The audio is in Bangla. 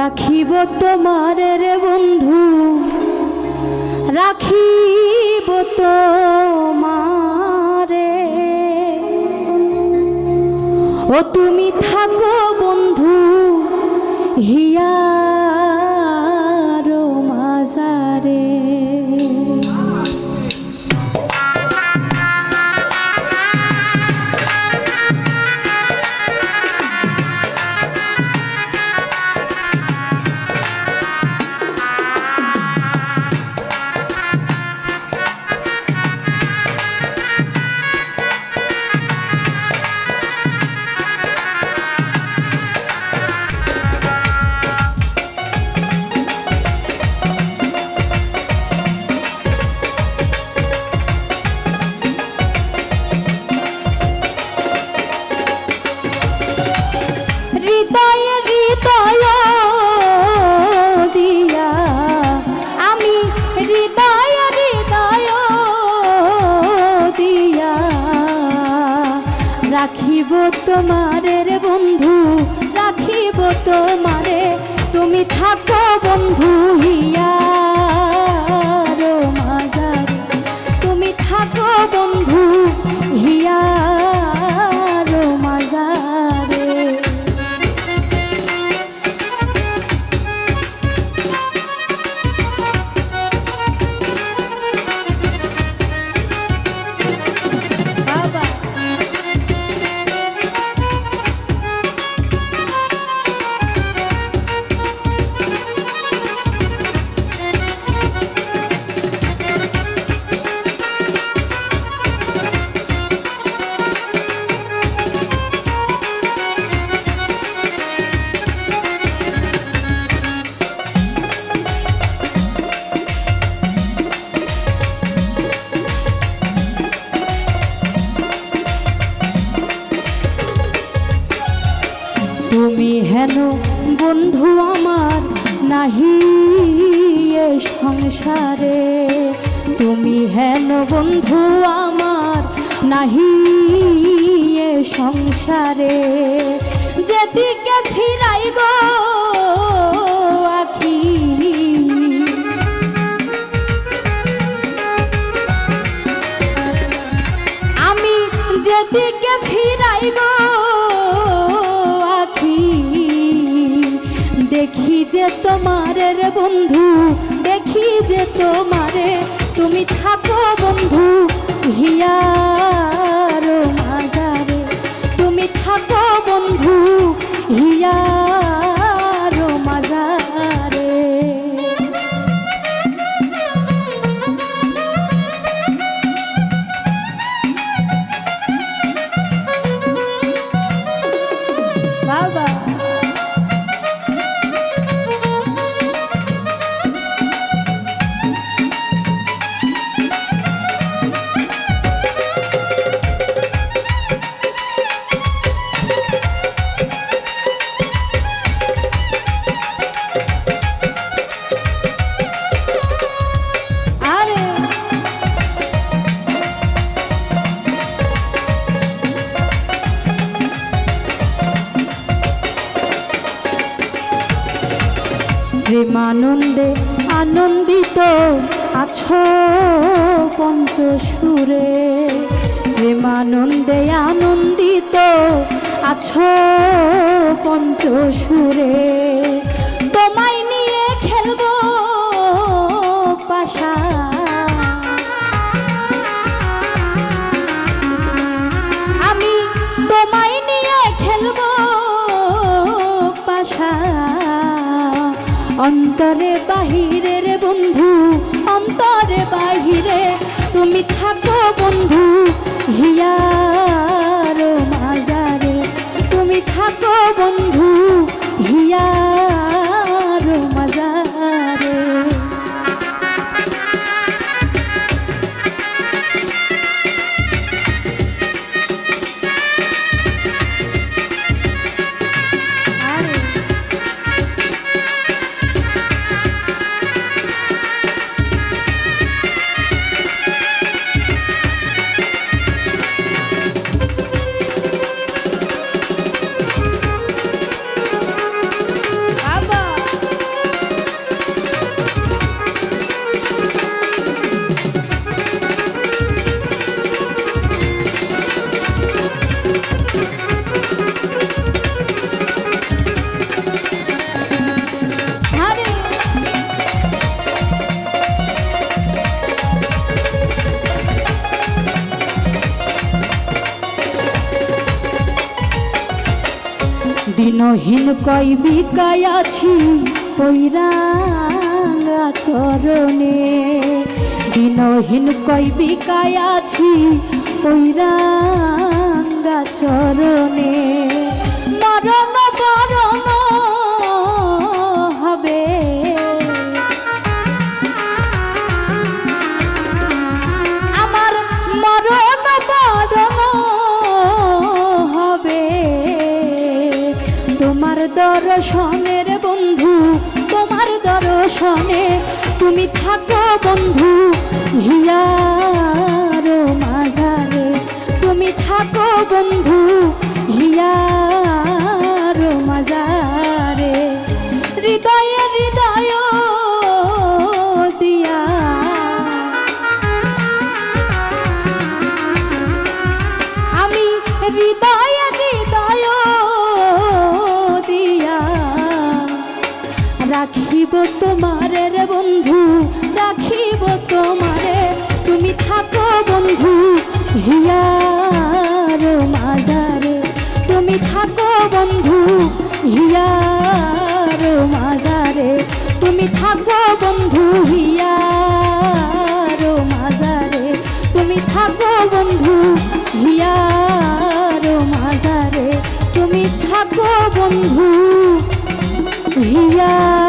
রাখিব তোমার রে বন্ধু রাখিব তোমারে ও তুমি থাকো বন্ধু হিয়ার রাখিব তোমারে রে বন্ধু রাখিব তোমারে। তুমি থাকো বন্ধু নাহি এ সংসারে, তুমি হেন বন্ধু আমার নাহি এ সংসারে। যেদিকে ফিরাই আখি, আমি যেদিকে ফিরাই যে তোমারে রে বন্ধু, দেখি যে তোমারে তুমি থাকো বন্ধু, হিয়ার মাজারে। তুমি থাকো বন্ধু, হিয়ার মাজারে। বাবা। প্রেমানন্দে আনন্দিত আছো পঞ্চসুরে। প্রেমানন্দে আনন্দিত আছো পঞ্চসুরে। তোমায় অন্তরে বাহিরে রে বন্ধু, অন্তরে বাহিরে তুমি থাকো বন্ধু, হিয়ার মাজারে। তুমি থাকো বন্ধু, হিয়ার দিনহীন কই বিকাই আছি রাঙা চরণে। দিনহীন কই বিকাই আছি রাঙা চরণে। মরণ বরণ তোমার দর্শনের বন্ধু তোমার দর্শনে তুমি থাকো বন্ধু হিয়ার মাঝারে। তুমি থাকো বন্ধু হিয়ার হিয়ার মাজারে, তুমি থাকো বন্ধু হিয়ার মাজারে, তুমি থাকো বন্ধু হিয়ার মাজারে, তুমি থাকো বন্ধু হিয়া